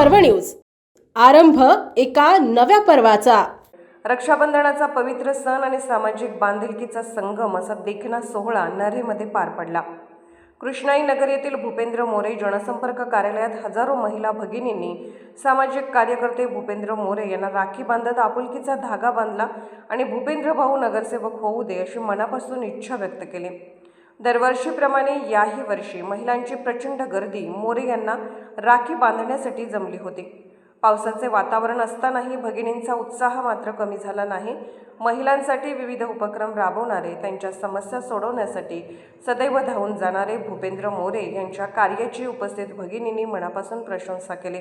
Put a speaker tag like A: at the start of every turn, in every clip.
A: पर्व न्यूज. आरंभ एका नव्या पर्वाचा.
B: रक्षाबंधनाचा पवित्र सण आणि सामाजिक बांधिलकीचा संगम असा देखना सोहळा नरेमध्ये पार पडला. कृष्णाई नगर येथील भूपेंद्र मोरे जनसंपर्क कार्यालयात हजारो महिला भगिनींनी सामाजिक कार्यकर्ते भूपेंद्र मोरे यांना राखी बांधत आपुलकीचा धागा बांधला आणि भूपेंद्र भाऊ नगरसेवक होऊ दे अशी मनापासून इच्छा व्यक्त केली. दरवर्षीप्रमाणे याही वर्षी महिलांची प्रचंड गर्दी मोरे यांना राखी बांधण्यासाठी जमली होती. पावसाचे वातावरण असतानाही भगिनींचा उत्साह मात्र कमी झाला नाही. महिलांसाठी विविध उपक्रम राबवणारे त्यांच्या समस्या सोडवण्यासाठी सदैव धावून जाणारे भूपेंद्र मोरे यांच्या कार्याची उपस्थित भगिनींनी मनापासून प्रशंसा केली.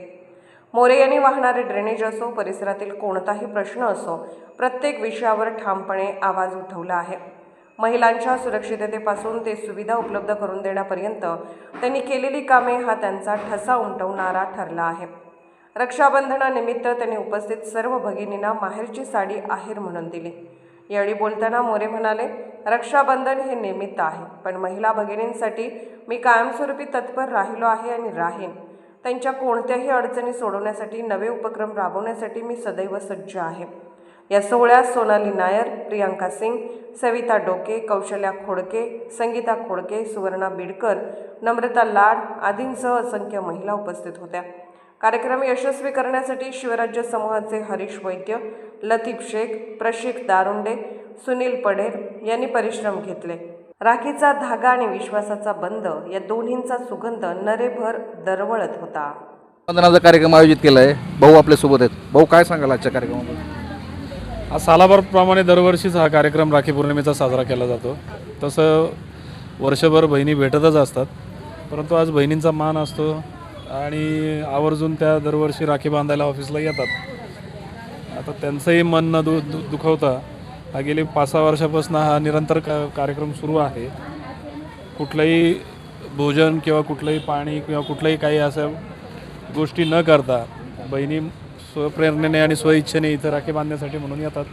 B: मोरे यांनी वाहणारे ड्रेनेज असो परिसरातील कोणताही प्रश्न असो प्रत्येक विषयावर ठामपणे आवाज उठवला आहे. महिलांच्या सुरक्षिततेपासून ते सुविधा उपलब्ध करून देण्यापर्यंत त्यांनी केलेली कामे हा त्यांचा ठसा उमटवणारा ठरला आहे. रक्षाबंधनानिमित्त त्यांनी उपस्थित सर्व भगिनींना माहेरची साडी आहेर म्हणून दिली. यावेळी बोलताना मोरे म्हणाले रक्षाबंधन हे निमित्त आहे पण महिला भगिनींसाठी मी कायमस्वरूपी तत्पर राहिलो आहे आणि राहीन. त्यांच्या कोणत्याही अडचणी सोडवण्यासाठी नवे उपक्रम राबवण्यासाठी मी सदैव सज्ज आहे. या सोहळ्यात सोनाली नायर प्रियांका सिंग सविता डोके कौशल्या खोडके संगीता खोडके सुवर्णा बिडकर नम्रता लाड आदींसह असंख्य महिला उपस्थित होत्या. कार्यक्रम यशस्वी करण्यासाठी शिवराज्य समूहाचे हरीश वैद्य लतीफ शेख प्रशिक दारुंडे सुनील पडेर यांनी परिश्रम घेतले. राखीचा धागा आणि विश्वासाचा बंद या दोन्हींचा सुगंध नरेभर दरवळत होता.
C: वंदनाचा कार्यक्रम आयोजित केला आहे भाऊ आपल्यासोबत आहेत. भाऊ काय सांगाल आजच्या कार्यक्रमाबद्दल?
D: सालाभरप्रमाणे दरवर्षीच हा कार्यक्रम राखी पौर्णिमेचा साजरा केला जातो. तसं वर्षभर बहिणी भेटतच असतात. परंतु आज बहिणींचा मान असतो आणि आवर्जून त्या दरवर्षी राखी बांधायला ऑफिसला येतात. आता त्यांचंही मन न दु दु दुखवता हा गेली पाच सहा वर्षापासून हा निरंतर का कार्यक्रम सुरू आहे. कुठलंही भोजन किंवा कुठलंही पाणी किंवा कुठलंही काही असं गोष्टी न करता बहिणी स्वप्रेरणेने आणि स्वइच्छेने इथं राखी बांधण्यासाठी म्हणून येतात.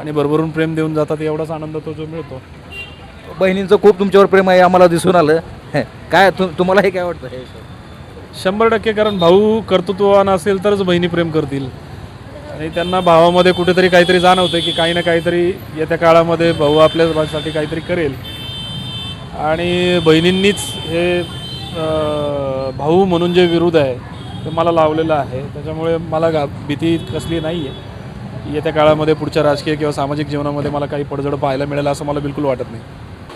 D: आणि भरभरून प्रेम देऊन जातात एवढाच आनंद तो जो मिळतो.
C: बहिणींचं खूप तुमच्यावर प्रेम आहे आम्हाला दिसून आलं. काय तु तुम्हाला हे काय वाटतं हे?
D: शंभर टक्के कारण भाऊ कर्तृत्ववान असेल तरच बहिणी प्रेम करतील. आणि त्यांना भावामध्ये कुठेतरी काहीतरी जाणवतं की काही ना काहीतरी येत्या काळामध्ये भाऊ आपल्यासाठी काहीतरी करेल. आणि बहिणींनीच हे भाऊ म्हणून जे विरोध आहे ते मला लावलेलं आहे. त्याच्यामुळे मला गा भीती कसली नाही आहे येत्या काळामध्ये पुढच्या राजकीय किंवा सामाजिक जीवनामध्ये मला काही पडझड पाहायला मिळेल असं मला बिलकुल वाटत नाही.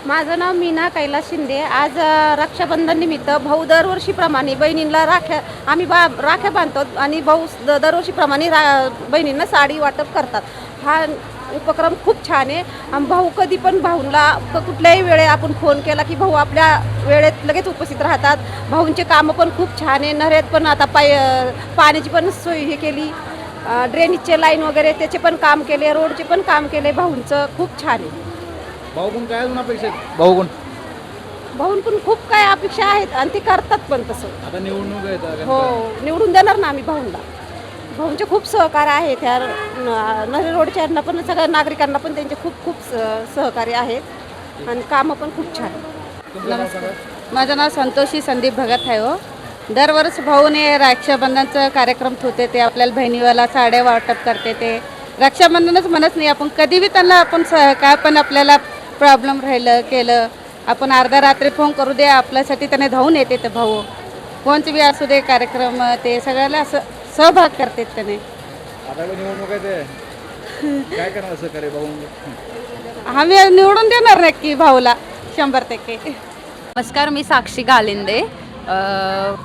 E: माझं नाव मीना कैलास शिंदे. आज रक्षाबंधन निमित्त भाऊ दरवर्षीप्रमाणे बहिणींना राख्या आम्ही बा राख्या बांधतो आणि भाऊ द- दरवर्षीप्रमाणे रा बहिणींना साडी वाटप करतात. हा उपक्रम खूप छान आहे. आणि भाऊ कधी पण भाऊला कुठल्याही वेळे आपण फोन केला की भाऊ आपल्या वेळेत लगेच उपस्थित राहतात. भाऊंचे कामं पण खूप छान आहे. नऱ्यात पण आता पाय पाण्याची पण सोय हे केली. ड्रेनेजचे लाईन वगैरे त्याचे पण काम केले. रोडचे पण काम केले. भाऊंचं खूप छान आहे.
C: भाऊ कोण काय अजून अपेक्षा आहेत? भाऊ कोण
E: भाऊंकडून खूप काय अपेक्षा आहेत. आणि ते करतात पण तसं.
C: आता निवडणूक.
E: हो निवडून देणार ना आम्ही भाऊंना भाऊंचे खूप सहकार्य आहेत त्या न- नरे रोडच्या यांना पण सगळ्या नागरिकांना पण त्यांचे खूप खूप स- सहकार्य आहेत आणि कामं पण खूप छान. आहेत.
F: माझं नाव संतोषी संदीप भगत आहे हो. दरवर्ष भाऊने रक्षाबंधनचं कार्यक्रम ठेवते ते आपल्याला बहिणीवाला साड्या वाटप करते ते. रक्षाबंधनच म्हणत नाही आपण कधी बी त्यांना आपण सह काय पण आपल्याला प्रॉब्लेम राहिलं केलं. आपण अर्धा रात्री फोन करू दे आपल्यासाठी त्याने धावून येते ते भाऊ. कोणते बी असू दे कार्यक्रम ते सगळ्याला असं सहभाग करतात त्याने.
C: आता निवडणूक आहे ते. काय करणार भाऊ?
F: आम्ही निवडून देणार नक्की भाऊला शंभर टक्के.
G: नमस्कार मी साक्षी गालिंदे. अ,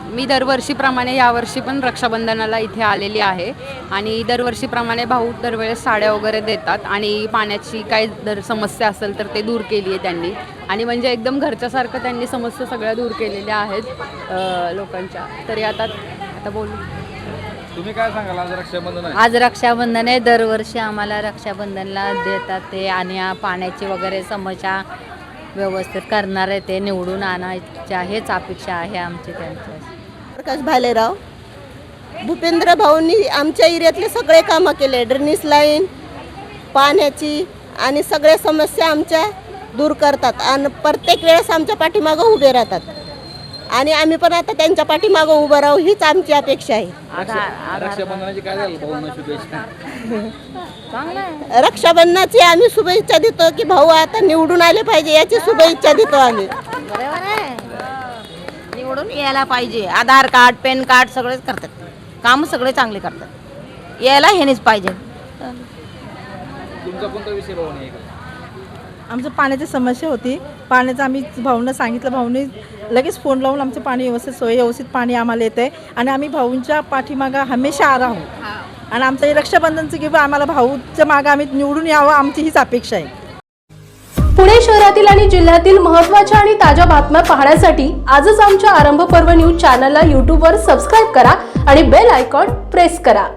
G: मी दरवर्षीप्रमाणे यावर्षी पण रक्षाबंधनाला इथे आलेली आहे. आणि दरवर्षीप्रमाणे भाऊ दरवेळेस साड्या वगैरे देतात आणि पाण्याची काय दर समस्या असेल तर ते दूर केली आहे त्यांनी. आणि म्हणजे एकदम घरच्यासारखं त्यांनी समस्या सगळ्या दूर केलेल्या आहेत अ, लोकांच्या. तरी आता आता बोलू.
C: तुम्ही काय सांगाल? आज रक्षाबंधन आहे.
H: आज रक्षाबंधन आहे. दरवर्षी आम्हाला रक्षाबंधनला देतात ते आणि आ- पाण्याची वगैरे समस्या व्यवस्थित करणार आहे ते निवडून आणायच्या हेच अपेक्षा आहे आमची त्यांच्या
I: प्रकाश भालेराव भूपेंद्र भाऊंनी आमच्या एरियातले सगळे कामं केले. ड्रेनेज लाईन पाण्याची आणि सगळ्या समस्या आमच्या दूर करतात. आणि प्रत्येक वेळेस आमच्या पाठीमागं उभे राहतात. आणि आम्ही पण आता त्यांच्या पाठीमागं उभं राहू हीच आमची अपेक्षा आहे.
C: रक्षा- रक्षाबंधनाची काय झालं भाऊंना शुभेच्छा
I: रक्षाबंधनाची आम्ही शुभेच्छा देतो की भाऊ आता निवडून आले पाहिजे याची शुभेच्छा देतो आम्ही.
J: निवडून यायला पाहिजे. आधार कार्ड पॅन कार्ड सगळेच करतात. काम सगळे चांगले करतात. यायला हेनेच पाहिजे.
C: तुमचा कोणता विषय भाऊ नाही
K: आमचं पाण्याची समस्या होती. पाण्याचं आम्ही भाऊंना सांगितलं भाऊने लगेच फोन लावून आमचं पाणी व्यवस्थित सोय व्यवस्थित पाणी आम्हाला येते आणि आम्ही भाऊंच्या पाठीमागं हमेशा राहू आणि आमचं हे रक्षाबंधनचं किंवा आम्हाला भाऊच्या मागं आम्ही निवडून यावं आमची हीच अपेक्षा आहे.
A: पुणे शहरातील आणि जिल्ह्यातील महत्त्वाच्या आणि ताज्या बातम्या पाहण्यासाठी आजच आमच्या आरंभ पर्व न्यूज चॅनलला यूट्यूबवर सबस्क्राईब करा आणि बेल आयकॉन प्रेस करा.